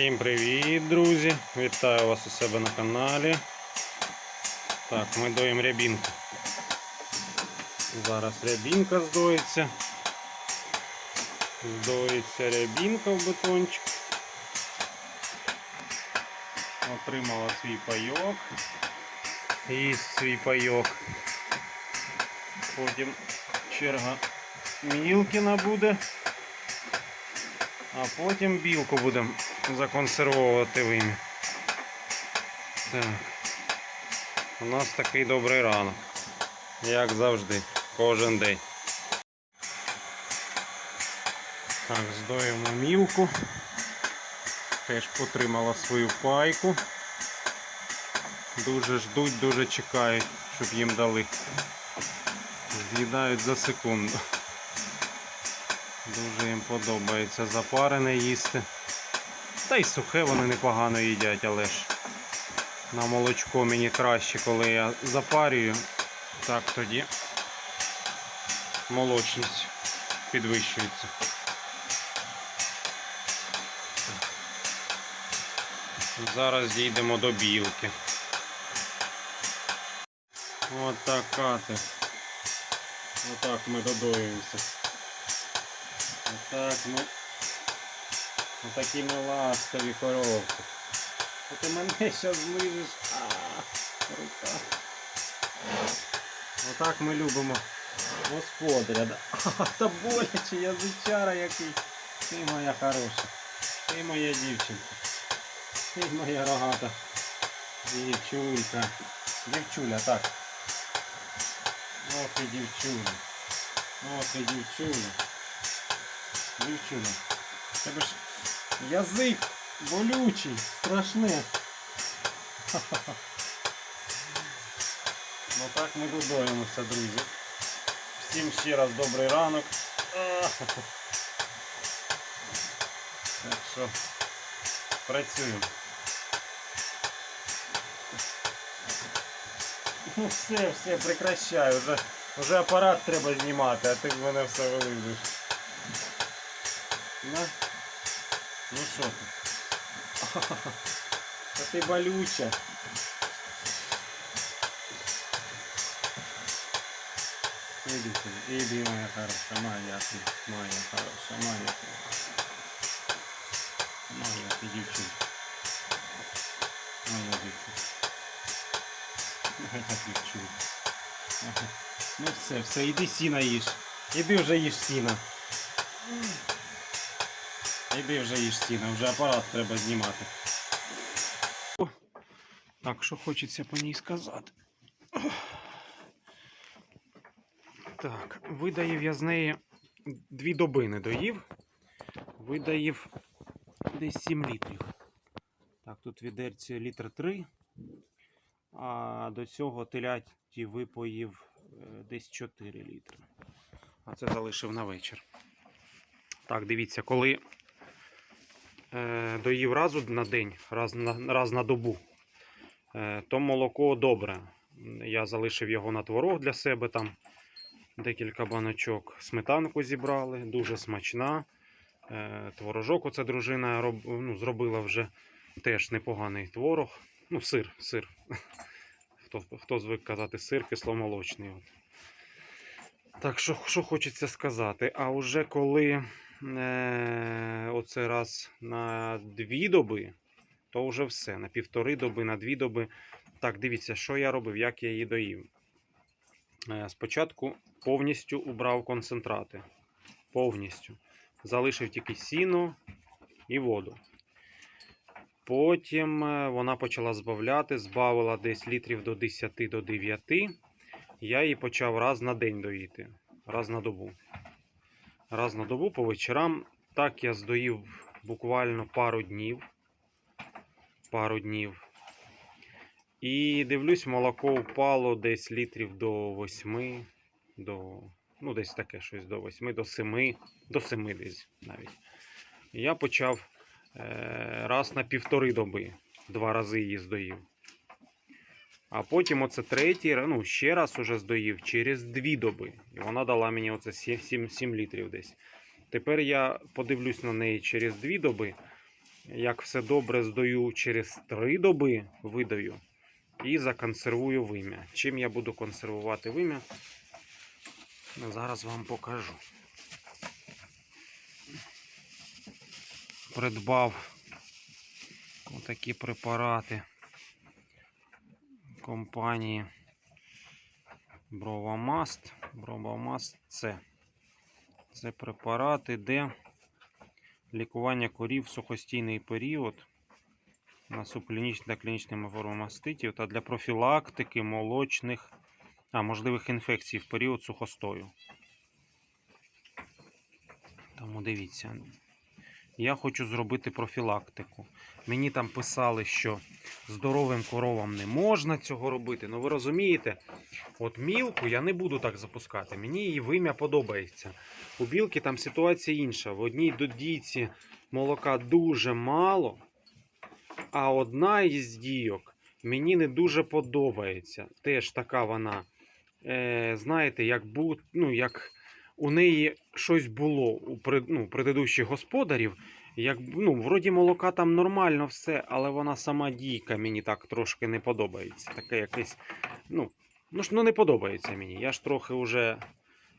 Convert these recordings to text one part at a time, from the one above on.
Всім привіт, друзі! Вітаю вас у себе на каналі. Так, ми доїмо рябінку. Зараз рябінка здоїться. Здоїться рябінка в бетончик. Отримала свій пайок. Їсть свій пайок. Потім черга Мілкіна буде. А потім білку будемо законсервовувати вимі. Так. У нас такий добрий ранок. Як завжди, кожен день. Так, здоїмо мілку. Теж потримала свою пайку. Дуже ждуть, дуже чекають, щоб їм дали. З'їдають за секунду. Дуже їм подобається запарене їсти. Та й сухе вони непогано їдять, але ж на молочко мені краще, коли я запарюю. Так тоді молочність підвищується. Зараз дійдемо до білки. От така ти. Отак ми додоюємося. Отак ми. Отакі ми ласкові коровки. А ти мене злижеш. А, рука. Отак ми любимо господаря. Да? Та боляче, язичара який. Ти моя хороша. Ти моя дівчинка. Ти моя рогата. Дівчулька. Дівчуля, так. Ох і дівчуля. Ох і дівчуля. Дівчуля. Тебе ж язик болючий, страшне. Ну так ми додоїмося, друзі. Всім ще раз добрий ранок. Так що працюємо. Ну все, все, прекращай. Уже, уже апарат треба знімати, а ти в мене все вилизуєш. На. Ну що ти? Та ти болюча. Іди сюди, іди, моя хороша, моя ти, моя хороша, моя ти. Моя ти дівчинка. Моя дівчинка. Моя дівчинка. Ага. Ну все, все, іди сіна їж. Іди вже їж сіна. Іди вже їж сіна, вже апарат треба знімати. Так, що хочеться по ній сказати. Так, видаїв я з неї дві доби не доїв. Видаїв десь 7 літрів. Так, тут відерці літр 3. А до цього теляті випоїв е, десь 4 літри. А це залишив на вечір. Так, дивіться, коли доїв разу на день, раз на, раз на добу, е, то молоко добре. Я залишив його на творог для себе там декілька баночок. Сметанку зібрали, дуже смачна. Е, творожок оця дружина роб, ну, зробила вже теж непоганий творог. Ну, сир, сир. Хто, хто звик казати сир кисломолочний. От. Так, що, що хочеться сказати? А вже коли е, оце раз на дві доби, то вже все. На півтори доби, на дві доби. Так, дивіться, що я робив, як я її доїв. Е, спочатку повністю убрав концентрати. Повністю. Залишив тільки сіно і воду. Потім е, вона почала збавляти, збавила десь літрів до 10 до 9. Я її почав раз на день доїти, раз на добу. Раз на добу по вечорам. Так я здоїв буквально пару днів. Пару днів. І дивлюсь, молоко впало десь літрів до 8, до, ну, десь таке щось до 8, до 7, до 7 десь навіть. Я почав е, раз на півтори доби, два рази її здоїв. А потім оце третій, ну, ще раз уже здоїв через дві доби. І вона дала мені оце 7, 7, 7 літрів десь. Тепер я подивлюсь на неї через дві доби. Як все добре здаю через 3 доби, видаю і законсервую вим'я. Чим я буду консервувати вим'я? Зараз вам покажу. Придбав отакі препарати компанії Бровамаст. Бровамаст С. Це препарати, де лікування корів в сухостійний період на субклінічних та клінічних формах маститів та для профілактики молочних, а можливих інфекцій в період сухостою. Тому дивіться. Я хочу зробити профілактику. Мені там писали, що здоровим коровам не можна цього робити. Ну ви розумієте, от мілку я не буду так запускати. Мені її вим'я подобається. У білки там ситуація інша. В одній додійці молока дуже мало, а одна із дійок мені не дуже подобається. Теж така вона, е, знаєте, як, бу, ну, як у неї щось було у ну, предыдущих господарів. Як, ну, вроді молока там нормально все, але вона сама дійка мені так трошки не подобається. Таке якесь, ну, ну, ну не подобається мені. Я ж трохи вже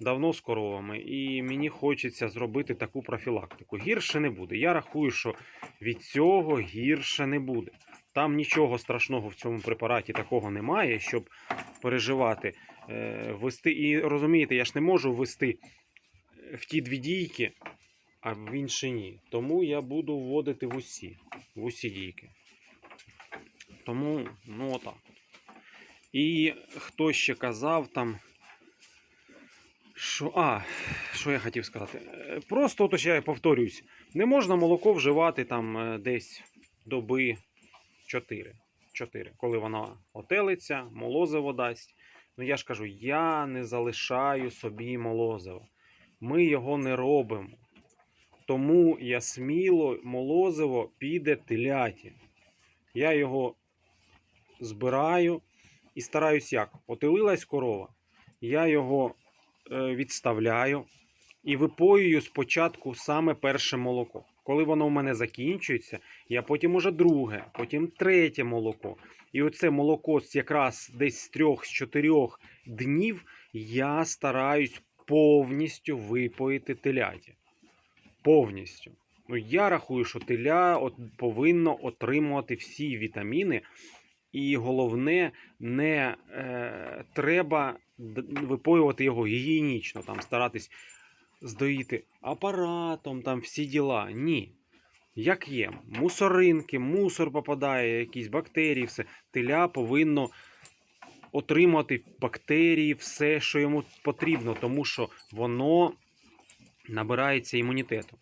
давно з коровами, і мені хочеться зробити таку профілактику. Гірше не буде. Я рахую, що від цього гірше не буде. Там нічого страшного в цьому препараті такого немає, щоб переживати, вести. І розумієте, я ж не можу ввести в ті дві дійки, а в інші ні. Тому я буду вводити в усі, в усі дійки. Тому, ну отак. І хто ще казав там. Що, а, що я хотів сказати? Е, Просто от я повторюсь, не можна молоко вживати там е, десь доби 4. 4. Коли воно отелиться, молозиво дасть. Ну я ж кажу, я не залишаю собі молозиво. Ми його не робимо. Тому я сміло молозиво піде теляті. Я його збираю і стараюсь як? Отелилась корова, я його е, відставляю і випоюю спочатку саме перше молоко. Коли воно у мене закінчується, я потім уже друге, потім третє молоко. І оце молоко якраз десь з трьох з чотирьох днів я стараюсь повністю випоїти теляті. Повністю. Ну, я рахую, що теля от, повинно отримувати всі вітаміни. І головне, не е, треба випоювати його гігієнічно, там, старатись здоїти апаратом, там всі діла. Ні. Як є, мусоринки, мусор попадає, якісь бактерії, все. Теля повинно отримати бактерії, все, що йому потрібно, тому що воно набирається імунітетом.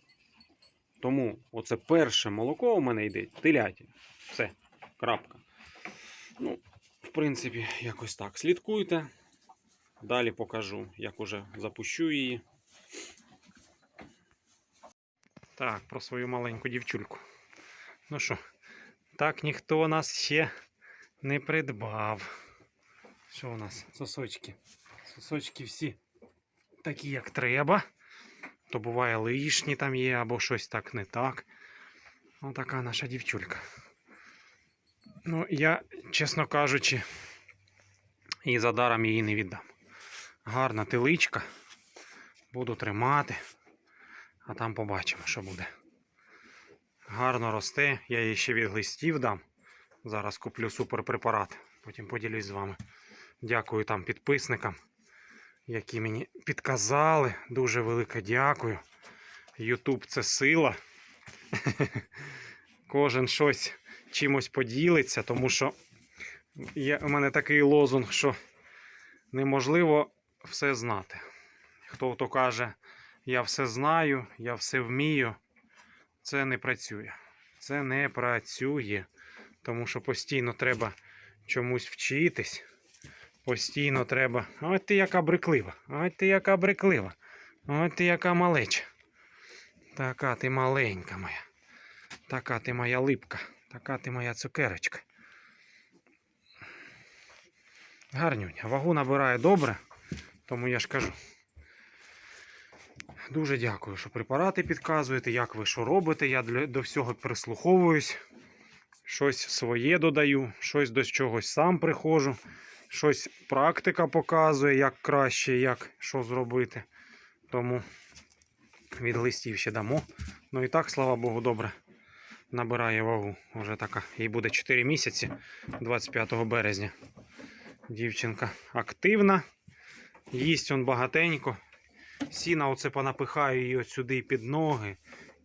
Тому оце перше молоко у мене йде теляті. Все, крапка. Ну, в принципі, якось так. Слідкуйте. Далі покажу, як уже запущу її. Так, про свою маленьку дівчульку. Ну що, так ніхто нас ще не придбав. Що у нас? Сосочки. Сосочки всі такі, як треба. То буває лишні там є, або щось так не так. Отака наша дівчулька. Ну, я, чесно кажучи, і за даром її не віддам. Гарна тиличка. Буду тримати, а там побачимо, що буде. Гарно росте, я їй ще від глистів дам. Зараз куплю суперпрепарат, потім поділюсь з вами. Дякую там підписникам, які мені підказали. Дуже велике дякую. Ютуб це сила. Кожен щось чимось поділиться, тому що є, у мене такий лозунг, що неможливо все знати. Хто то каже, я все знаю, я все вмію, це не працює. Це не працює, тому що постійно треба чомусь вчитись. Постійно треба. Ой ти яка бриклива, ой ти яка бриклива, ой ти яка малеча. Така ти маленька моя. Така ти моя липка, така ти моя цукерочка. Гарнюня. Вагу набирає добре, тому я ж кажу. Дуже дякую, що препарати підказуєте, як ви що робите. Я до всього прислуховуюсь. Щось своє додаю, щось до чогось сам приходжу, щось практика показує, як краще, як що зробити. Тому від листів ще дамо. Ну і так, слава Богу, добре. Набирає вагу. Вже така. Їй буде 4 місяці 25 березня. Дівчинка активна. Їсть он багатенько. Сіна оце понапихаю її сюди під ноги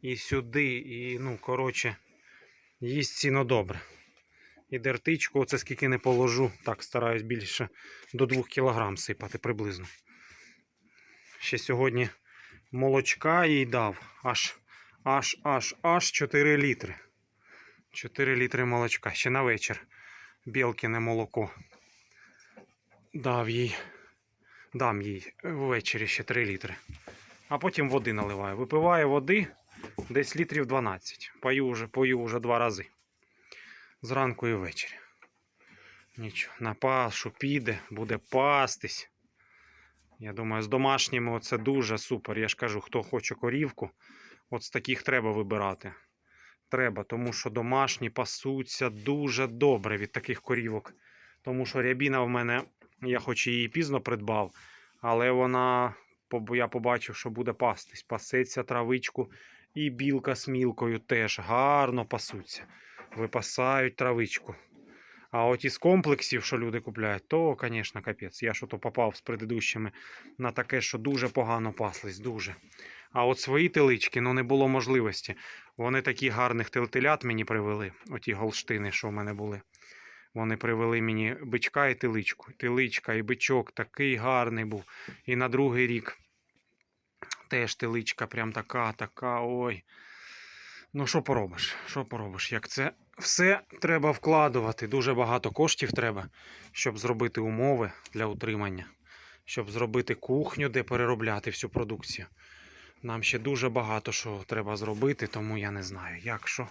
і сюди. І, ну, коротше, їсть сіно добре. І дертичку, оце скільки не положу. Так, стараюсь більше до 2 кг сипати приблизно. Ще сьогодні молочка їй дав аж, аж, аж, аж 4 літри. 4 літри молочка. Ще на вечір. Білкине молоко. Дав їй. Дам їй ввечері ще 3 літри. А потім води наливаю. Випиваю води десь літрів 12. Пою вже, пою вже два рази. Зранку і ввечері. Нічого, на пашу піде, буде пастись. Я думаю, з домашніми це дуже супер. Я ж кажу, хто хоче корівку, от з таких треба вибирати. Треба, тому що домашні пасуться дуже добре від таких корівок. Тому що рябіна в мене, я хоч її пізно придбав, але вона, я побачив, що буде пастись. Пасеться травичку, і білка з мілкою теж гарно пасуться. Випасають травичку. А от із комплексів, що люди купляють, то, звісно, капець. Я що то попав з предыдущими на таке, що дуже погано паслись, дуже. А от свої телички, ну не було можливості. Вони такі гарних телтелят мені привели, оті голштини, що в мене були. Вони привели мені бичка і теличку. Теличка і бичок такий гарний був. І на другий рік теж теличка, прям така, така. Ой. Ну, що поробиш? Що поробиш? Як це все треба вкладувати. Дуже багато коштів треба, щоб зробити умови для утримання, щоб зробити кухню, де переробляти всю продукцію. Нам ще дуже багато що треба зробити, тому я не знаю, як що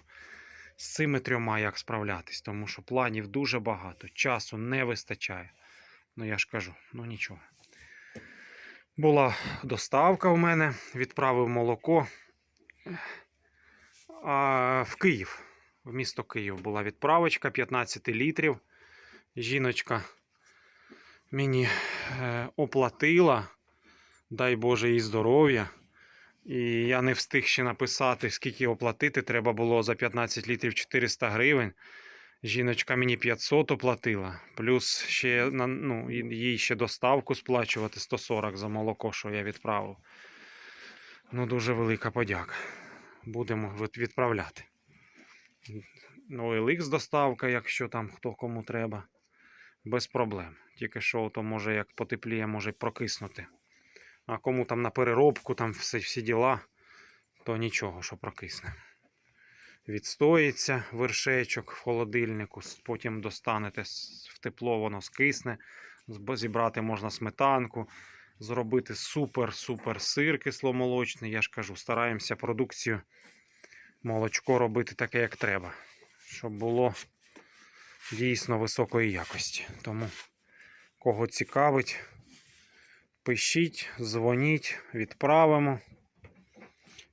з цими трьома як справлятись, тому що планів дуже багато, часу не вистачає. Ну я ж кажу, ну нічого. Була доставка в мене, відправив молоко а, в Київ. В місто Київ була відправочка 15 літрів. Жіночка мені е, оплатила, дай Боже їй здоров'я. І я не встиг ще написати, скільки оплатити. Треба було за 15 літрів 400 гривень. Жіночка мені 500 оплатила, плюс ще ну, їй ще доставку сплачувати 140 за молоко, що я відправив. Ну, дуже велика подяка. Будемо відправляти. Ну, OLX доставка, якщо там хто кому треба. Без проблем. Тільки що то може як потепліє, може прокиснути. А кому там на переробку, там всі, всі діла, то нічого, що прокисне. Відстоїться вершечок в холодильнику, потім достанете в тепло, воно скисне. Зібрати можна сметанку, зробити супер-супер сир кисломолочний. Я ж кажу, стараємося продукцію молочко робити таке, як треба, щоб було дійсно високої якості. Тому кого цікавить, пишіть, дзвоніть, відправимо.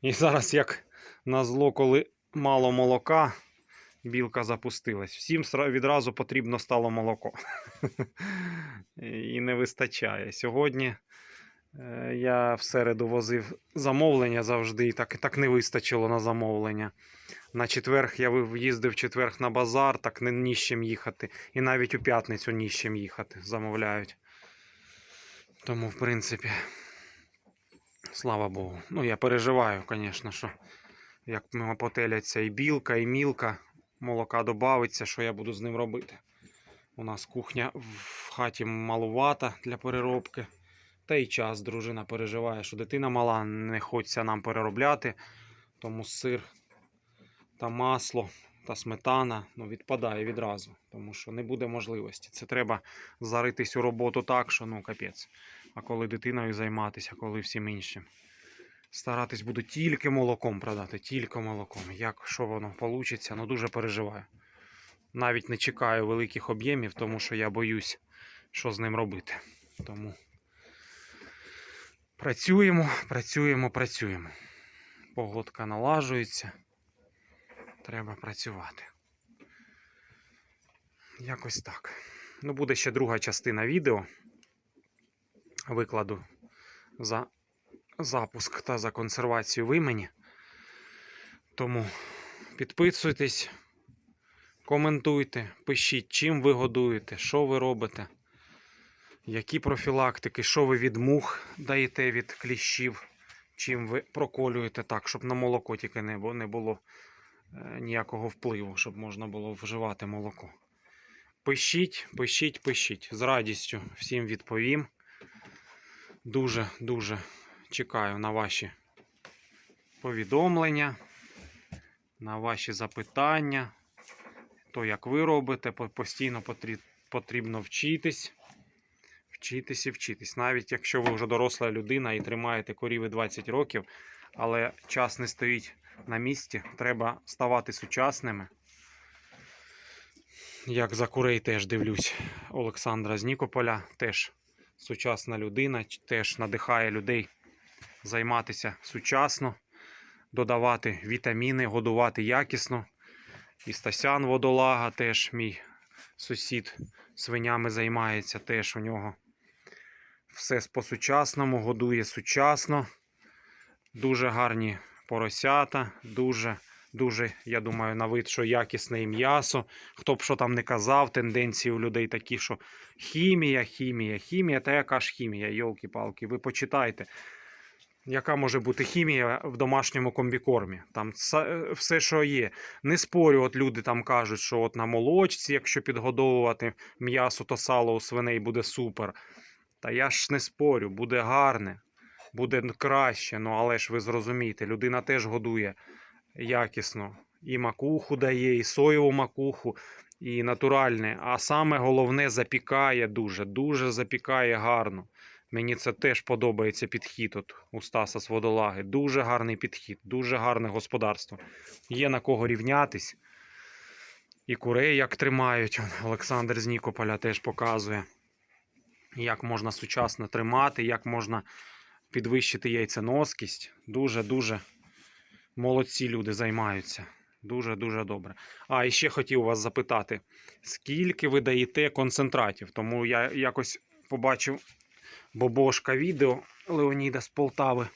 І зараз, як на зло, коли мало молока, білка запустилась. Всім відразу потрібно стало молоко. І не вистачає. Сьогодні е, я в середу возив замовлення завжди, і так, так не вистачило на замовлення. На четверг я їздив четверг на базар, так не ні з чим їхати. І навіть у п'ятницю ні з чим їхати замовляють. Тому, в принципі, слава Богу. Ну, я переживаю, звісно, що як потеляться і білка, і мілка, молока додається, що я буду з ним робити. У нас кухня в хаті малувата для переробки. Та й час дружина переживає, що дитина мала, не хочеться нам переробляти. Тому сир та масло та сметана ну, відпадає відразу, тому що не буде можливості. Це треба заритись у роботу так, що ну капець. А коли дитиною займатися, коли всім іншим. Старатись буду тільки молоком продати, тільки молоком. Як що воно вийде, ну дуже переживаю. Навіть не чекаю великих об'ємів, тому що я боюсь, що з ним робити. Тому Працюємо, працюємо, працюємо. Погодка налажується. Треба працювати. Якось так. Ну, буде ще друга частина відео. Викладу за запуск та за консервацію вимені. Тому підписуйтесь, коментуйте, пишіть, чим ви годуєте, що ви робите, які профілактики, що ви від мух даєте від кліщів, чим ви проколюєте так, щоб на молоко тільки не бу- не було ніякого впливу, щоб можна було вживати молоко. Пишіть, пишіть, пишіть. З радістю всім відповім. Дуже, дуже чекаю на ваші повідомлення, на ваші запитання. То, як ви робите, постійно потрібно вчитись. Вчитись і вчитись. Навіть якщо ви вже доросла людина і тримаєте коріви 20 років, але час не стоїть на місці, треба ставати сучасними. Як за курей теж дивлюсь, Олександра з Нікополя теж сучасна людина, теж надихає людей займатися сучасно, додавати вітаміни, годувати якісно. І Стасян Водолага теж мій сусід свинями займається, теж у нього все по-сучасному, годує сучасно. Дуже гарні поросята, дуже, дуже, я думаю, на вид, що якісне і м'ясо. Хто б що там не казав, тенденції у людей такі, що хімія, хімія, хімія, та яка ж хімія, йолки-палки, ви почитайте. Яка може бути хімія в домашньому комбікормі? Там все, що є. Не спорю, от люди там кажуть, що от на молочці, якщо підгодовувати м'ясо, то сало у свиней буде супер. Та я ж не спорю, буде гарне, буде краще. Ну але ж ви зрозумієте, людина теж годує якісно. І макуху дає, і соєву макуху, і натуральне. А саме головне запікає дуже, дуже запікає гарно. Мені це теж подобається підхід от у Стаса водолаги. Дуже гарний підхід, дуже гарне господарство. Є на кого рівнятись. І курей як тримають. Олександр з Нікополя теж показує, як можна сучасно тримати, як можна підвищити яйценоскість. Дуже-дуже молодці люди займаються. Дуже-дуже добре. А, і ще хотів вас запитати, скільки ви даєте концентратів? Тому я якось побачив Бобошка відео Леоніда з Полтави.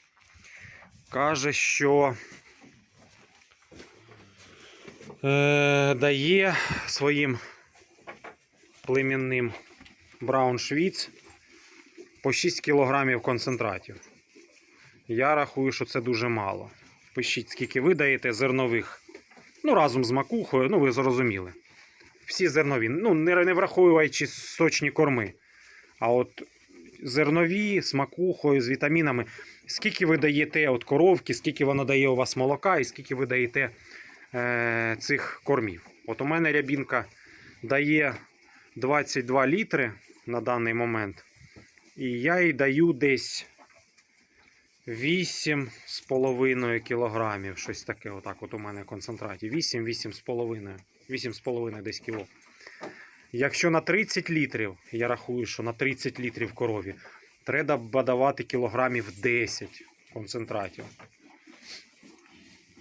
Каже, що е, дає своїм племінним Брауншвіц по 6 кілограмів концентратів. Я рахую, що це дуже мало. Пишіть, скільки ви даєте зернових. Ну, разом з макухою, ну ви зрозуміли. Всі зернові. Ну, не, не враховуючи сочні корми. А от зернові з макухою, з вітамінами. Скільки ви даєте от коровки, скільки воно дає у вас молока і скільки ви даєте е, цих кормів. От у мене рябінка дає 22 літри на даний момент. І я їй даю десь 8,5 кілограмів. Щось таке, отак от у мене концентраті. 8, 8,5. 8,5 десь кіло. Якщо на 30 літрів, я рахую, що на 30 літрів корові, треба давати кілограмів 10 концентратів.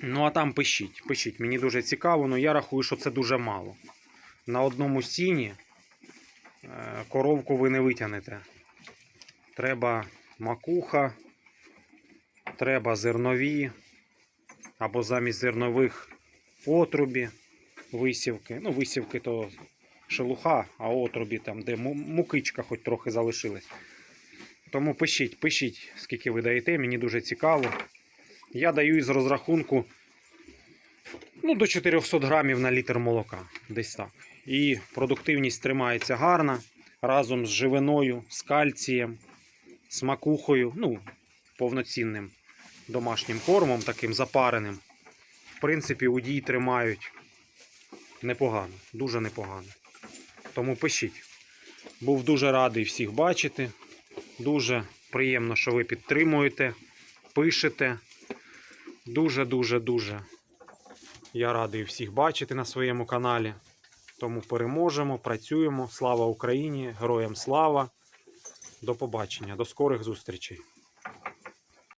Ну, а там пишіть, пишіть. Мені дуже цікаво, але я рахую, що це дуже мало. На одному сіні е, коровку ви не витягнете. Треба макуха, треба зернові, або замість зернових отрубі, висівки. Ну, висівки то шелуха, а отрубі там, де мукичка хоч трохи залишилась. Тому пишіть, пишіть, скільки ви даєте, мені дуже цікаво. Я даю із розрахунку ну, до 400 грамів на літр молока. Десь так. І продуктивність тримається гарна разом з живиною, з кальцієм, з макухою, ну, повноцінним домашнім кормом, таким запареним. В принципі, удій тримають непогано, дуже непогано. Тому пишіть. Був дуже радий всіх бачити. Дуже приємно, що ви підтримуєте, пишете. Дуже-дуже дуже я радий всіх бачити на своєму каналі. Тому переможемо, працюємо. Слава Україні! Героям слава! До побачення, до скорих зустрічей!